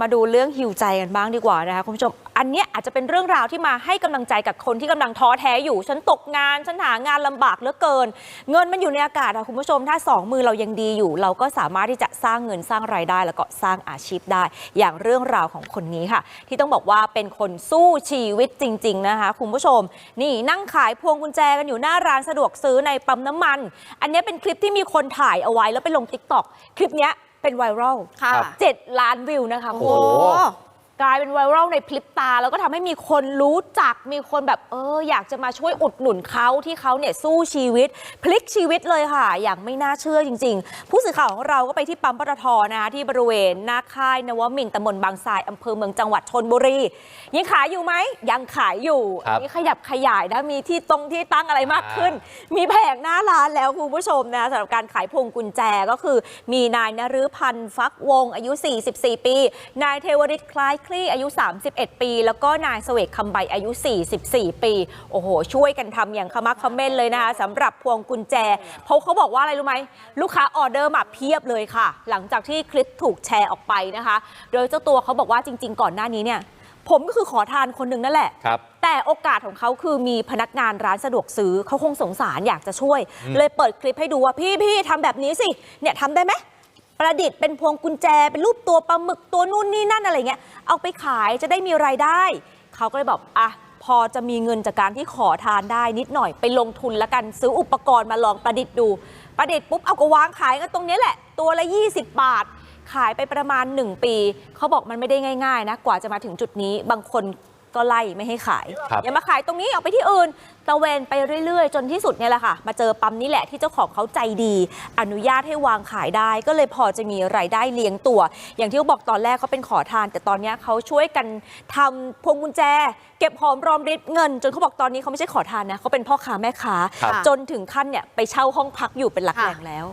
มาดูเรื่องฮิวใจกันบ้างดีกว่านะคะคุณผู้ชม อันเนี้ยอาจจะเป็นเรื่องราวที่มาให้กำลังใจกับคนที่กำลังท้อแท้อยู่ ฉันตกงาน ฉันหางานลำบากเหลือเกิน เงินมันอยู่ในอากาศอะคุณผู้ชม ถ้าสองมือเรายังดีอยู่ เราก็สามารถที่จะสร้างเงินสร้างรายได้ แล้วก็สร้างอาชีพได้ อย่างเรื่องราวของคนนี้ค่ะ ที่ต้องบอกว่าเป็นคนสู้ชีวิตจริง ๆ นะคะคุณผู้ชม นี่นั่งขายพวงกุญแจกันอยู่หน้าร้านสะดวกซื้อในปั๊มน้ำมัน อันนี้เป็นคลิปที่มีคนถ่ายเอาไว้แล้วไปลงติ๊กตอกคลิปเนี้ย เป็นไวรัลค่ะครับเจ็ดล้านวิวนะคะโอ้คุณโห กลายเป็นไวรัลในพลิปตา แล้วก็ทำให้มีคนรู้จักมีคนแบบเอออยากจะมาช่วยอุดหนุนเขาที่เขาเนี่ยสู้ชีวิต พลิกชีวิตเลยค่ะ อย่างไม่น่าเชื่อจริง ๆ ผู้สื่อข่าวของเราก็ไปที่ปั๊มปตทนะคะที่บริเวณหน้าค่ายนวมินทร์ตำบลบางทรายอำเภอเมืองจังหวัดชนบุรี ยังขายอยู่ไหมยังขายอยู่ครับอันนี้ขยับขยายนะมีที่ตรงที่ตั้งอะไรมากขึ้น มีแผงหน้าร้านแล้วคุณผู้ชมนะสำหรับการขายพวงกุญแจก็คือ มีนายนฤพันธ์ฟักวงศ์อายุ 44 ปี นายเทวริตคล้ายคลี่อายุ 31 ปี แล้วก็นายเสวกคำใบอายุ 44 ปี โอ้โห ช่วยกันทำอย่างขมักเขม้นเลยนะคะสำหรับพวงกุญแจ เพราะเขาบอกว่าอะไรรู้ไหม ลูกค้าออเดอร์มาเพียบเลยค่ะ หลังจากที่คลิปถูกแชร์ออกไปนะคะ โดยเจ้าตัวเขาบอกว่าจริง ๆ ก่อนหน้านี้เนี่ยผมก็คือขอทานคนหนึ่งนั่นแหละครับแต่โอกาสของเขาคือมีพนักงานร้านสะดวกซื้อเขาคงสงสารอยากจะช่วย เลยเปิดคลิปให้ดูว่าพี่พี่ทำแบบนี้สิเนี่ยทำได้ไหม ประดิษฐ์เป็นพวงกุญแจ เป็นรูปตัวปลาหมึกตัวนู่นนี่นั่นอะไรเงี้ยเอาไปขายจะได้มีรายได้ เขาก็เลยบอกอะพอจะมีเงินจากการที่ขอทานได้นิดหน่อยไปลงทุนแล้วกันซื้ออุปกรณ์มาลองประดิษฐ์ดู ประดิษฐ์ปุ๊บเอาก็วางขายกันตรงนี้แหละ ตัวละ 20 บาท ขายไปประมาณ 1 ปี เขาบอกมันไม่ได้ง่าย ๆ นะ กว่าจะมาถึงจุดนี้บางคน ก็ไล่ไม่ให้ขาย ครับอย่ามาขายตรงนี้ออกไปที่อื่นตะเวนไปเรื่อยๆ จนที่สุดเนี่ยแหละค่ะ มาเจอปั๊มนี้แหละที่เจ้าของเขาใจดี อนุญาตให้วางขายได้ ก็เลยพอจะมีรายได้เลี้ยงตัว อย่างที่เขาบอกตอนแรกเขาเป็นขอทาน แต่ตอนเนี้ยเขาช่วยกันทำพวงกุญแจ เก็บหอมรอมริบเงิน จนเขาบอกตอนนี้เขาไม่ใช่ขอทานนะเขาเป็นพ่อค้าแม่ค้า ครับ จนถึงขั้นเนี่ยไปเช่าห้องพักอยู่เป็นหลักค่ะแหล่งแล้ว